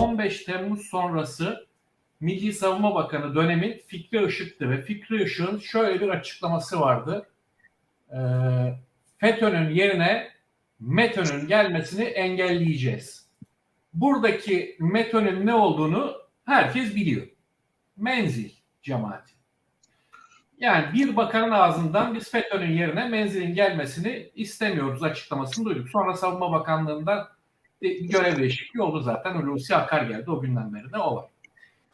15 Temmuz sonrası Milli Savunma Bakanı dönemin Fikri Işık'tı ve Fikri Işık'ın şöyle bir açıklaması vardı. Ee, FETÖ'nün yerine METÖ'nün gelmesini engelleyeceğiz. Buradaki METÖ'nün ne olduğunu herkes biliyor. Menzil cemaati. Yani bir bakanın ağzından biz FETÖ'nün yerine menzilin gelmesini istemiyoruz açıklamasını duyduk. Sonra Savunma Bakanlığı'ndan bir görev değişikliği oldu zaten. Hulusi Akar geldi. O günden beri de o var.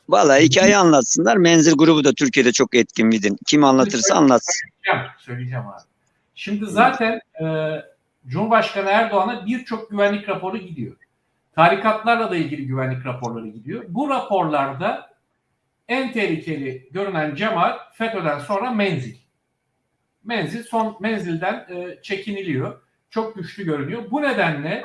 Vallahi hikaye anlatsınlar. Menzil grubu da Türkiye'de çok etkin midin. Kim anlatırsa anlatsın. Söyleyeceğim, söyleyeceğim abi. Şimdi zaten e, Cumhurbaşkanı Erdoğan'a birçok güvenlik raporu gidiyor. Tarikatlarla da ilgili güvenlik raporları gidiyor. Bu raporlarda en tehlikeli görünen cemaat FETÖ'den sonra menzil. Menzil son menzilden e, çekiniliyor. Çok güçlü görünüyor. Bu nedenle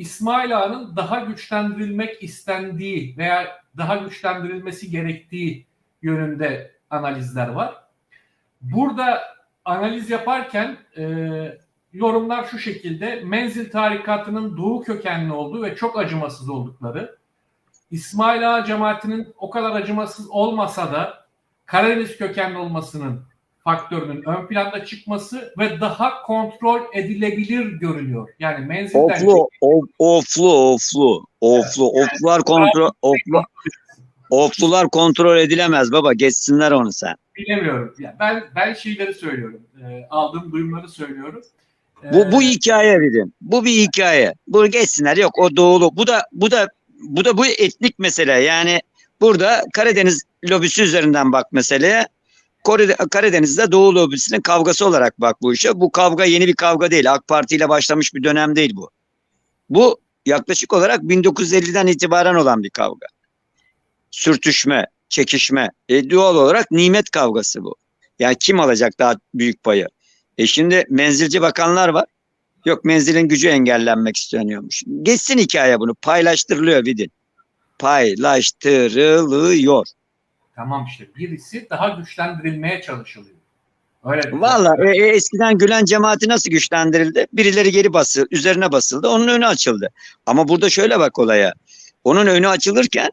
İsmail Ağa'nın daha güçlendirilmek istendiği veya daha güçlendirilmesi gerektiği yönünde analizler var. Burada analiz yaparken e, yorumlar şu şekilde menzil tarikatının doğu kökenli olduğu ve çok acımasız oldukları İsmail Ağa cemaatinin o kadar acımasız olmasa da Karadeniz kökenli olmasının faktörünün ön planda çıkması ve daha kontrol edilebilir görülüyor. Yani menzilden Oflu, of, oflu, oflu, oflu, oflular kontrol, oflu, oflular kontrol edilemez baba. Geçsinler onu sen. bilemiyorum. Yani ben ben şeyleri söylüyorum. E, aldığım duyumları söylüyorum. E, Bu bu hikaye dedim. Bu bir hikaye. Bu geçsinler. Yok o doğulu. Bu da bu da bu da bu etnik mesele. Yani burada Karadeniz lobisi üzerinden bak meseleye. Kore- Karadeniz'de Doğu lobisinin kavgası olarak bak bu işe. Bu kavga yeni bir kavga değil. AK Parti ile başlamış bir dönem değil bu. Bu yaklaşık olarak 1950'den itibaren olan bir kavga. Sürtüşme, çekişme. E, doğal olarak nimet kavgası bu. Yani kim alacak daha büyük payı? E şimdi menzilci bakanlar var. Yok menzilin gücü engellenmek isteniyormuş. Geçsin hikaye bunu. Paylaştırılıyor Vidin. Paylaştırılıyor. Tamam işte birisi daha güçlendirilmeye çalışılıyor. Öyle Valla e, e, eskiden Gülen cemaati nasıl güçlendirildi? Birileri geri basıldı, üzerine basıldı. Onun önü açıldı. Ama burada şöyle bak olaya. Onun önü açılırken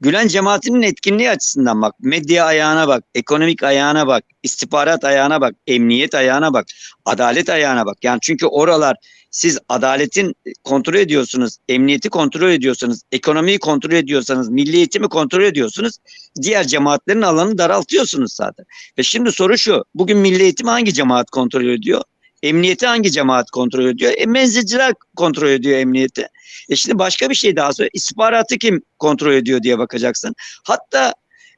Gülen cemaatinin etkinliği açısından bak. Medya ayağına bak, ekonomik ayağına bak, istihbarat ayağına bak, emniyet ayağına bak, adalet ayağına bak. Yani çünkü oralar siz adaletin kontrol ediyorsunuz, emniyeti kontrol ediyorsunuz, ekonomiyi kontrol ediyorsanız, milli eğitimi kontrol ediyorsunuz. Diğer cemaatlerin alanını daraltıyorsunuz zaten. Ve şimdi soru şu. Bugün milli eğitimi hangi cemaat kontrol ediyor? Emniyeti hangi cemaat kontrol ediyor? E, menzilciler kontrol ediyor emniyeti. E şimdi başka bir şey daha söyle. İstihbaratı kim kontrol ediyor diye bakacaksın. Hatta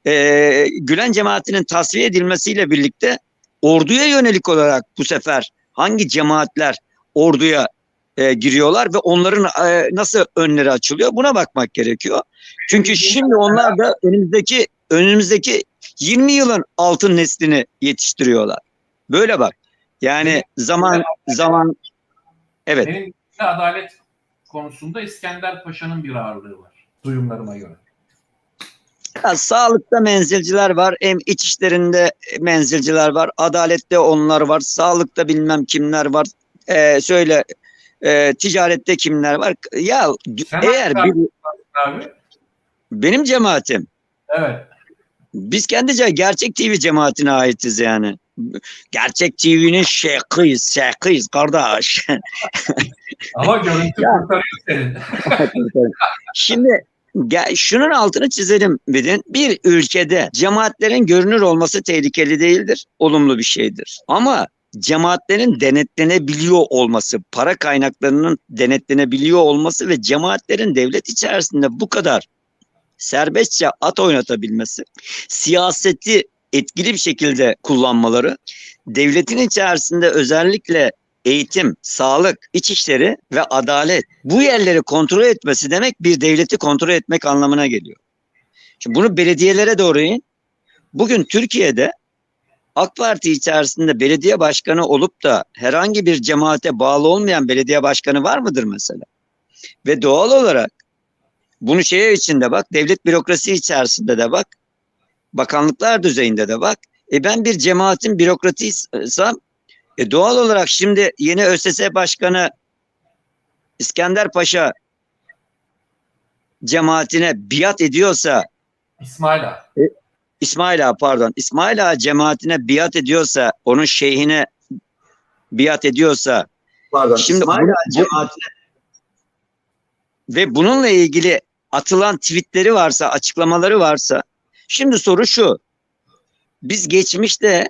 e, Gülen cemaatinin tasfiye edilmesiyle birlikte orduya yönelik olarak bu sefer hangi cemaatler orduya e, giriyorlar ve onların e, nasıl önleri açılıyor buna bakmak gerekiyor. Çünkü şimdi onlar da önümüzdeki önümüzdeki 20 yılın altın neslini yetiştiriyorlar. Böyle bak. Yani zaman zaman evet. Benim adalet konusunda İskender Paşa'nın bir ağırlığı var. Duyumlarıma göre. Ya, sağlıkta menzilciler var, hem iç işlerinde menzilciler var, adalette onlar var, sağlıkta bilmem kimler var. Ee, söyle e, ticarette kimler var? Ya Sen eğer bir, Abi. benim cemaatim Evet. biz kendi gerçek TV cemaatine aitiz yani. Gerçek TV'nin şeyhiyiz, şeyhiyiz kardeş. Ama görüntü kurtarıyor senin. Şimdi gel, şunun altını çizelim Bidin. Bir ülkede cemaatlerin görünür olması tehlikeli değildir. Olumlu bir şeydir. Ama cemaatlerin denetlenebiliyor olması, para kaynaklarının denetlenebiliyor olması ve cemaatlerin devlet içerisinde bu kadar serbestçe at oynatabilmesi, siyaseti etkili bir şekilde kullanmaları, devletin içerisinde özellikle eğitim, sağlık, içişleri ve adalet bu yerleri kontrol etmesi demek bir devleti kontrol etmek anlamına geliyor. Şimdi bunu belediyelere doğru. Bugün Türkiye'de AK Parti içerisinde belediye başkanı olup da herhangi bir cemaate bağlı olmayan belediye başkanı var mıdır mesela? Ve doğal olarak bunu şeye içinde bak, devlet bürokrasi içerisinde de bak, bakanlıklar düzeyinde de bak. E ben bir cemaatin bürokratiysam e doğal olarak şimdi yeni ÖSS Başkanı İskender Paşa cemaatine biat ediyorsa İsmail Ağa. İsmail Ağa pardon İsmail Ağa cemaatine biat ediyorsa onun şeyhine biat ediyorsa Pardon. Şimdi İsmail Ağa cemaatine ve bununla ilgili atılan tweetleri varsa, açıklamaları varsa şimdi soru şu. Biz geçmişte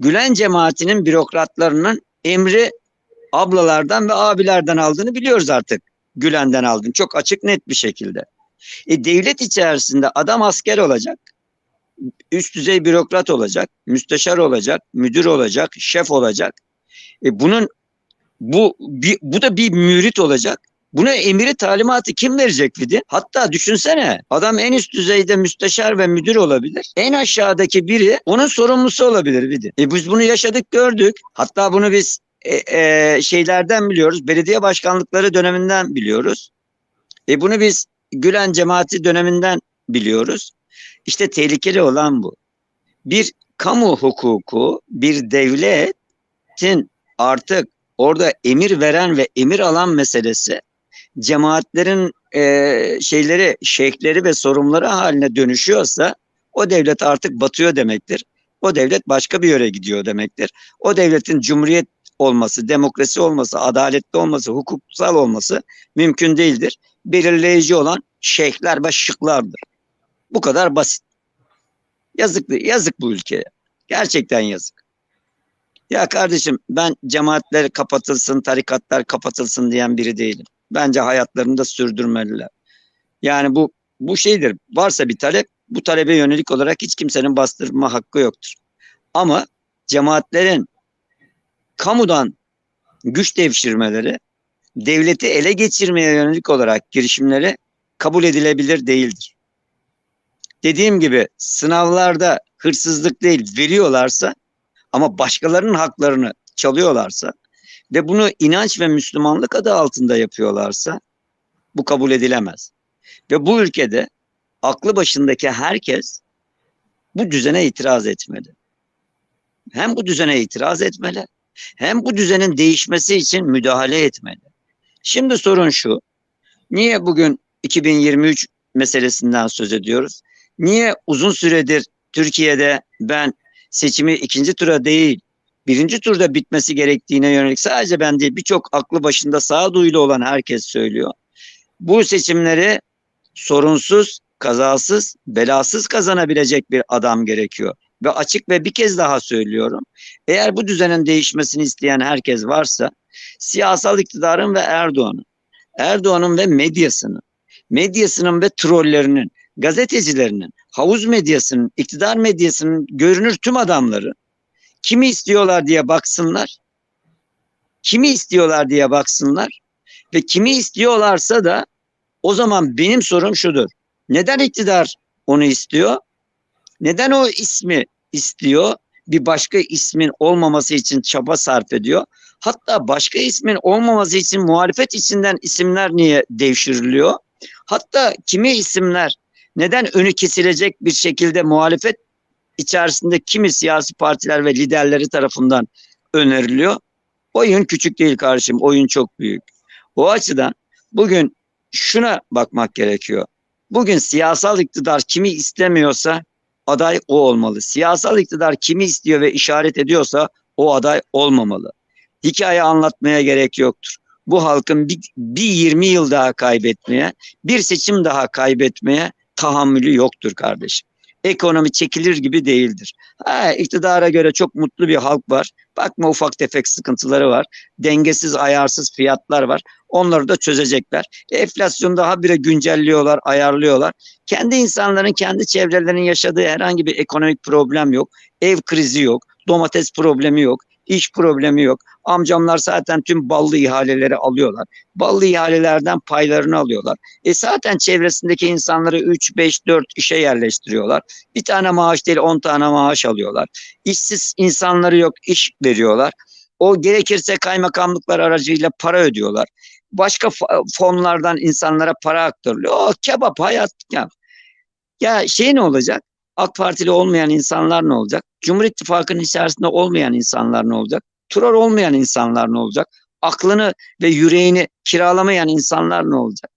Gülen cemaatinin bürokratlarının emri ablalardan ve abilerden aldığını biliyoruz artık. Gülen'den aldın. Çok açık net bir şekilde. E, devlet içerisinde adam asker olacak. Üst düzey bürokrat olacak. Müsteşar olacak. Müdür olacak. Şef olacak. E, bunun bu bir, bu da bir mürit olacak. Buna emiri talimatı kim verecek Vidi? Hatta düşünsene adam en üst düzeyde müsteşar ve müdür olabilir. En aşağıdaki biri onun sorumlusu olabilir Vidi. E biz bunu yaşadık gördük. Hatta bunu biz e, e, şeylerden biliyoruz. Belediye başkanlıkları döneminden biliyoruz. E bunu biz Gülen cemaati döneminden biliyoruz. İşte tehlikeli olan bu. Bir kamu hukuku, bir devletin artık orada emir veren ve emir alan meselesi cemaatlerin e, şeyleri, şeyhleri ve sorumluları haline dönüşüyorsa o devlet artık batıyor demektir. O devlet başka bir yere gidiyor demektir. O devletin cumhuriyet olması, demokrasi olması, adaletli olması, hukuksal olması mümkün değildir. Belirleyici olan şeyhler ve şıklardır. Bu kadar basit. Yazık, yazık bu ülkeye. Gerçekten yazık. Ya kardeşim ben cemaatler kapatılsın, tarikatlar kapatılsın diyen biri değilim. Bence hayatlarını da sürdürmeliler. Yani bu bu şeydir. Varsa bir talep, bu talebe yönelik olarak hiç kimsenin bastırma hakkı yoktur. Ama cemaatlerin kamudan güç devşirmeleri, devleti ele geçirmeye yönelik olarak girişimleri kabul edilebilir değildir. Dediğim gibi sınavlarda hırsızlık değil veriyorlarsa ama başkalarının haklarını çalıyorlarsa ve bunu inanç ve Müslümanlık adı altında yapıyorlarsa bu kabul edilemez. Ve bu ülkede aklı başındaki herkes bu düzene itiraz etmeli. Hem bu düzene itiraz etmeli, hem bu düzenin değişmesi için müdahale etmeli. Şimdi sorun şu, niye bugün 2023 meselesinden söz ediyoruz? Niye uzun süredir Türkiye'de ben seçimi ikinci tura değil, birinci turda bitmesi gerektiğine yönelik sadece ben değil birçok aklı başında sağduyulu olan herkes söylüyor. Bu seçimleri sorunsuz, kazasız, belasız kazanabilecek bir adam gerekiyor. Ve açık ve bir kez daha söylüyorum. Eğer bu düzenin değişmesini isteyen herkes varsa siyasal iktidarın ve Erdoğan'ın, Erdoğan'ın ve medyasının, medyasının ve trollerinin, gazetecilerinin, havuz medyasının, iktidar medyasının görünür tüm adamları kimi istiyorlar diye baksınlar. Kimi istiyorlar diye baksınlar ve kimi istiyorlarsa da o zaman benim sorum şudur. Neden iktidar onu istiyor? Neden o ismi istiyor? Bir başka ismin olmaması için çaba sarf ediyor. Hatta başka ismin olmaması için muhalefet içinden isimler niye devşiriliyor? Hatta kimi isimler neden önü kesilecek bir şekilde muhalefet içerisinde kimi siyasi partiler ve liderleri tarafından öneriliyor. Oyun küçük değil kardeşim, oyun çok büyük. O açıdan bugün şuna bakmak gerekiyor. Bugün siyasal iktidar kimi istemiyorsa aday o olmalı. Siyasal iktidar kimi istiyor ve işaret ediyorsa o aday olmamalı. Hikaye anlatmaya gerek yoktur. Bu halkın bir, bir 20 yıl daha kaybetmeye, bir seçim daha kaybetmeye tahammülü yoktur kardeşim ekonomi çekilir gibi değildir. Ha, iktidara göre çok mutlu bir halk var. Bakma ufak tefek sıkıntıları var. Dengesiz, ayarsız fiyatlar var. Onları da çözecekler. E, enflasyonu daha bire güncelliyorlar, ayarlıyorlar. Kendi insanların, kendi çevrelerinin yaşadığı herhangi bir ekonomik problem yok. Ev krizi yok. Domates problemi yok. İş problemi yok. Amcamlar zaten tüm ballı ihaleleri alıyorlar. Ballı ihalelerden paylarını alıyorlar. E zaten çevresindeki insanları 3, 5, 4 işe yerleştiriyorlar. Bir tane maaş değil 10 tane maaş alıyorlar. İşsiz insanları yok iş veriyorlar. O gerekirse kaymakamlıklar aracıyla para ödüyorlar. Başka fonlardan insanlara para aktarılıyor. O kebap hayat ya. Ya şey ne olacak? AK Partili olmayan insanlar ne olacak? Cumhur İttifakı'nın içerisinde olmayan insanlar ne olacak? Troll olmayan insanlar ne olacak? Aklını ve yüreğini kiralamayan insanlar ne olacak?